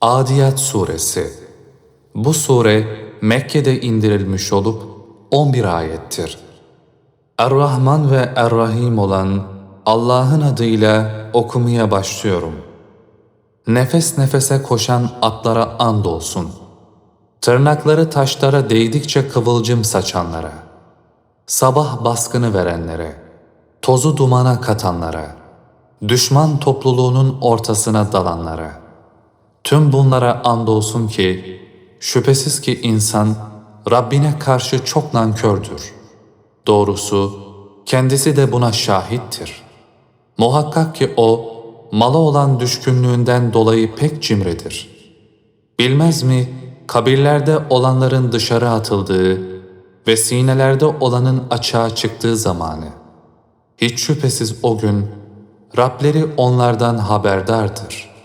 Adiyat Suresi Bu sure Mekke'de indirilmiş olup 11 ayettir. Er-Rahman ve Er-Rahim olan Allah'ın adıyla okumaya başlıyorum. Nefes nefese koşan atlara andolsun. Tırnakları taşlara değdikçe kıvılcım saçanlara. Sabah baskını verenlere. Tozu dumana katanlara. Düşman topluluğunun ortasına dalanlara. Tüm bunlara andolsun ki şüphesiz ki insan Rabbine karşı çok nankördür. Doğrusu kendisi de buna şahittir. Muhakkak ki o mala olan düşkünlüğünden dolayı pek cimridir. Bilmez mi kabirlerde olanların dışarı atıldığı ve sinelerde olanın açığa çıktığı zamanı. Hiç şüphesiz o gün Rableri onlardan haberdardır.''